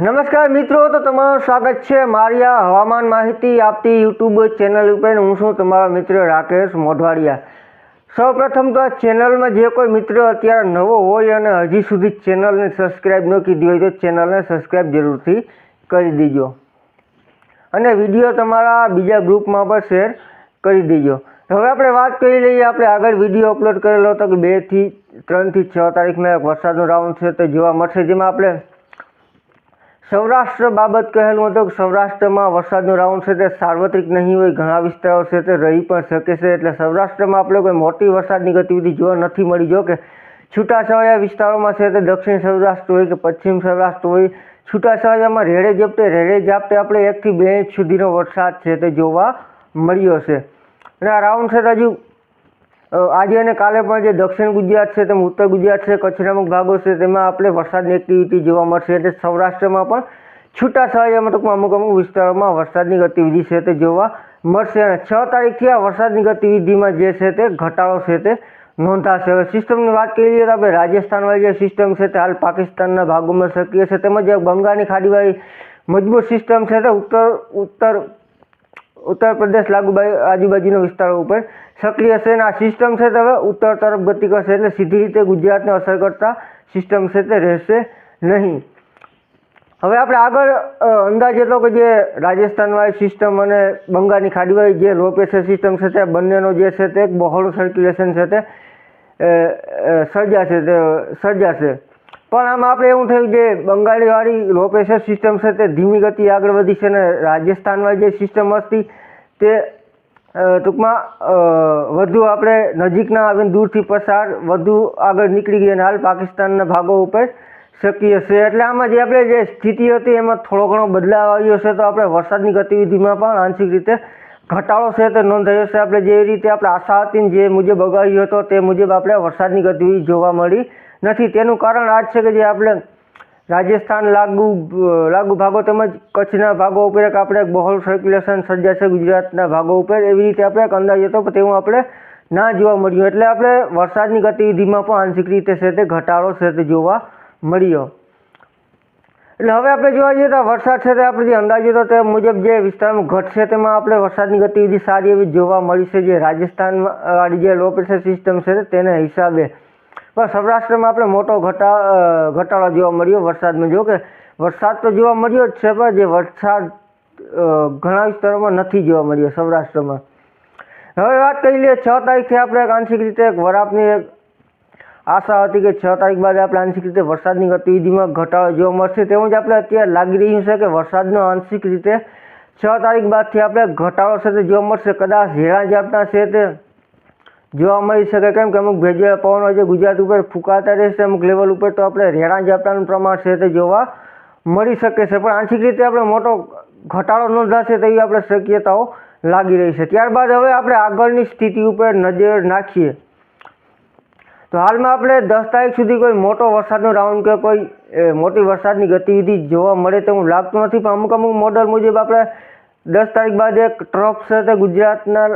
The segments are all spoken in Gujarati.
નમસ્કાર મિત્રો, તો તમારું સ્વાગત છે મારી આ હવામાન માહિતી આપતી યુટ્યુબ ચેનલ ઉપર. હું છું તમારો મિત્ર રાકેશ મોઢવાડિયા. સૌપ્રથમ તો આ ચેનલમાં જે કોઈ મિત્ર અત્યારે નવો હોય અને હજી સુધી ચેનલને સબસ્ક્રાઈબ ન કીધી હોય તો ચેનલને સબસ્ક્રાઈબ જરૂરથી કરી દેજો. અને વીડિયો તમારા બીજા ગ્રુપમાં પણ શેર કરી દેજો. હવે આપણે વાત કરી લઈએ, આપણે આગળ વીડિયો અપલોડ કરેલો હતો કે બેથી ત્રણથી છ તારીખમાં એક વરસાદનો રાઉન્ડ છે તે જોવા મળશે, જેમાં આપણે સૌરાષ્ટ્ર બાબત કહેલું હતું કે સૌરાષ્ટ્રમાં વરસાદનો રાઉન્ડ છે તે સાર્વત્રિક નહીં હોય, ઘણા વિસ્તારો છે તે રહી પણ શકે છે. એટલે સૌરાષ્ટ્રમાં આપણે કોઈ મોટી વરસાદની ગતિવિધિ જોવા નથી મળી. જો કે છૂટાછવાયા વિસ્તારોમાં છે તે દક્ષિણ સૌરાષ્ટ્ર હોય કે પશ્ચિમ સૌરાષ્ટ્ર હોય, છૂટાછવાયામાં રેડે ઝપટે રેડે ઝાપટે આપણે એકથી બે ઇંચ સુધીનો વરસાદ છે તે જોવા મળ્યો છે. અને આ રાઉન્ડ છે હજુ આજે અને કાલે પણ જે દક્ષિણ ગુજરાત છે, તેમ ઉત્તર ગુજરાત છે, કચ્છના અમુક ભાગો છે, તેમાં આપણે વરસાદની એક્ટિવિટી જોવા મળશે. એટલે સૌરાષ્ટ્રમાં પણ છૂટા છૂટાછવાયામાં ટૂંકમાં અમુક અમુક વિસ્તારોમાં વરસાદની ગતિવિધિ છે તે જોવા મળશે. અને છ તારીખથી આ વરસાદની ગતિવિધિમાં જે છે તે ઘટાડો છે તે નોંધાશે. હવે સિસ્ટમની વાત કરીએ તો આપણે રાજસ્થાનવાળી જે સિસ્ટમ છે તે હાલ પાકિસ્તાનના ભાગોમાં સક્રિય છે. તેમજ બંગાળની ખાડીવાળી મજબૂત સિસ્ટમ છે તે ઉત્તર ઉત્તર ઉત્તર પ્રદેશ લાગુ બાજુ, આજુબાજુના વિસ્તારો ઉપર સક્રિય છે અને આ સિસ્ટમ છે તે હવે ઉત્તર તરફ ગતિ કરશે એટલે સીધી રીતે ગુજરાતને અસર કરતા સિસ્ટમ છે તે રહેશે નહીં. હવે આપણે આગળ અંદાજ તો કે જે રાજસ્થાનવાળી સિસ્ટમ અને બંગાળની ખાડીવાળી જે લો પ્રેશર સિસ્ટમ છે તે બંનેનો જે છે તે બહોળું સર્ક્યુલેશન છે તે સર્જાશે તે સર્જાશે. પણ આમ આપણે એવું થયું જે બંગાળીવાળી લો પ્રેશર સિસ્ટમ છે તે ધીમી ગતિ આગળ વધી છે અને રાજસ્થાનવાળી જે સિસ્ટમ હતી તે ટૂંકમાં વધુ આપણે નજીકના આવીને દૂરથી પસાર વધુ આગળ નીકળી ગઈ અને હાલ પાકિસ્તાનના ભાગો ઉપર સક્રિય છે. એટલે આમાં જે આપણે જે સ્થિતિ હતી એમાં થોડો ઘણો બદલાવ આવ્યો છે, તો આપણે વરસાદની ગતિવિધિમાં પણ આંશિક રીતે ઘટાડો છે તે નોંધાયો છે. આપણે જે રીતે આપણે આશા હતી જે મુજબ અગાવ્યો હતો તે મુજબ આપણે વરસાદની ગતિવિધિ જોવા મળી નથી. તેનું કારણ આ છે કે જે આપણે રાજસ્થાન લાગુ લાગુ ભાગો તેમજ કચ્છના ભાગો ઉપર એક આપણે બહોળ સર્ક્યુલેશન સર્જાશે ગુજરાતના ભાગો ઉપર. એવી રીતે આપણે એક અંદાજ હતો તેવું આપણે ના જોવા મળ્યું. એટલે આપણે વરસાદની ગતિવિધિમાં પણ આંશિક રીતે છે તે ઘટાડો છે તે જોવા મળ્યો. એટલે હવે આપણે જોવા જઈએ તો વરસાદ છે તે આપણે જે અંદાજો તો તે મુજબ જે વિસ્તારમાં ઘટશે તેમાં આપણે વરસાદની ગતિવિધિ સારી એવી જોવા મળી છે. જે રાજસ્થાનવાળી જે લો પ્રેશર સિસ્ટમ છે તેના હિસાબે. પણ સૌરાષ્ટ્રમાં આપણે મોટો ઘટા ઘટાડો જોવા મળ્યો વરસાદમાં. જો કે વરસાદ તો જોવા મળ્યો જ છે, પણ જે વરસાદ ઘણા વિસ્તારોમાં નથી જોવા મળ્યો સૌરાષ્ટ્રમાં. હવે વાત કરી લઈએ છ તારીખથી આપણે આંશિક રીતે એક વરાપની આશા હતી કે છ તારીખ બાદ આપણે આંશિક રીતે વરસાદની ગતિવિધિમાં ઘટાડો જોવા મળશે. તેમજ આપણે અત્યારે લાગી રહ્યું છે કે વરસાદનો આંશિક રીતે છ તારીખ બાદથી આપણે ઘટાડો છે તે જોવા મળશે. કદાચ હેરા ઝાપટા છે તે જોવા મળી શકે. કેમ કે અમુક ભેજવાળા પવનો જે ગુજરાત ઉપર ફૂંકાતા રહેશે, અમુક લેવલ ઉપર તો આપણે રેણા ઝાપટાનું પ્રમાણ છે તે જોવા મળી શકે છે. પણ આંશિક રીતે આપણે મોટો ઘટાડો નોંધાશે તેવી આપણે શક્યતાઓ લાગી રહી છે. ત્યારબાદ હવે આપણે આગળની સ્થિતિ ઉપર નજર નાખીએ. તો હાલમાં આપણે દસ તારીખ સુધી કોઈ મોટો વરસાદનો રાઉન્ડ કે કોઈ મોટી વરસાદની ગતિવિધિ જોવા મળે તેવું લાગતું નથી. પણ અમુક અમુક મોડલ મુજબ આપણે દસ તારીખ બાદ એક ટ્રફ છે તે ગુજરાતના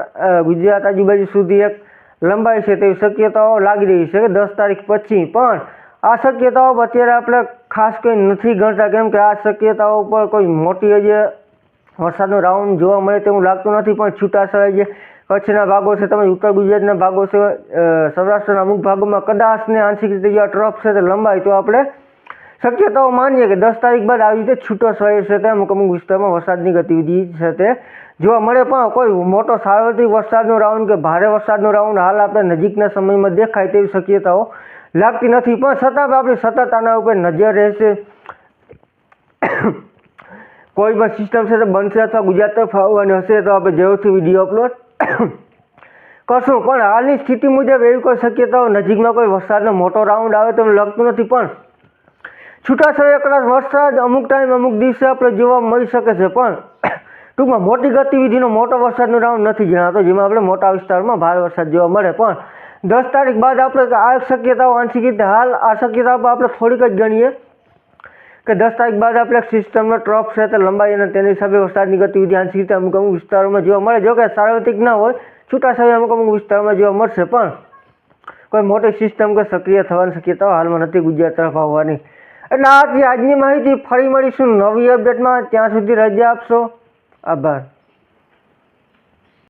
ગુજરાત આજુબાજુ સુધી એક લંબાઈ છે તેવી શક્યતાઓ લાગી રહી છે કે દસ તારીખ પછી. પણ આ શક્યતાઓ અત્યારે આપણે ખાસ કોઈ નથી ગણતા. કેમ કે આ શક્યતાઓ ઉપર કોઈ મોટી જે વરસાદનો રાઉન્ડ જોવા મળે તેવું લાગતું નથી. પણ છૂટાશે જે કચ્છના ભાગો છે, તમે ઉત્તર ગુજરાતના ભાગો છે સૌરાષ્ટ્રના અમુક ભાગોમાં કદાચ ને આંશિક રીતે જે આ ટ્રફ છે તે લંબાય, તો આપણે શક્યતાઓ માનીએ કે દસ તારીખ બાદ આવી રીતે છૂટો સ્વાય છે તે અમુક અમુક વિસ્તારમાં વરસાદની ગતિવિધિ છે તે જોવા મળે, પણ કોઈ મોટો સાર્વત્રિક વરસાદનો રાઉન્ડ કે ભારે વરસાદનો રાઉન્ડ હાલ આપણે નજીકના સમયમાં દેખાય તેવી શક્યતાઓ લાગતી નથી, પણ છતાં પણ આપણી સતત આના ઉપર નજર રહેશે. કોઈ પણ સિસ્ટમ છે તે બનશે અથવા ગુજરાત તરફ આવવાની હશે, તો આપણે જરૂરથી વીડિયો અપલોડ કરશું પણ હાલની સ્થિતિ મુજબ એવી કોઈ શક્યતાઓ નજીકમાં કોઈ વરસાદનો મોટો રાઉન્ડ આવે તો લાગતું નથી, પણ છૂટાછવાયા કદાચ વરસાદ અમુક ટાઈમ અમુક દિવસે આપણે જોવા મળી શકે છે, પણ ટૂંકમાં મોટી ગતિવિધિનો મોટો વરસાદનો રાઉન્ડ નથી જણાતો, જેમાં આપણે મોટા વિસ્તારમાં ભારે વરસાદ જોવા મળે, પણ દસ તારીખ બાદ આપણે આ શક્યતાઓ આંશિક રીતે હાલ, આ શક્યતાઓ આપણે થોડીક જ ગણીએ. કે દસ તારીખ બાદ આપણે સિસ્ટમનો ટ્રફ છે તે લંબાઈ અને તેની હિસાબે વરસાદની ગતિવિધિ આંશિક રીતે અમુક અમુક વિસ્તારોમાં જોવા મળે. જો કે સાર્વત્રિક ના હોય છૂટાછવાયા અમુક અમુક વિસ્તારોમાં જોવા મળશે. પણ કોઈ મોટી સિસ્ટમ કે સક્રિય થવાની શક્યતાઓ હાલમાં નથી ગુજરાત તરફ આવવાની. એટલે આ આજની માહિતી ફરી મળીશું નવી અપડેટમાં ત્યાં સુધી રજા આપશો. આભાર.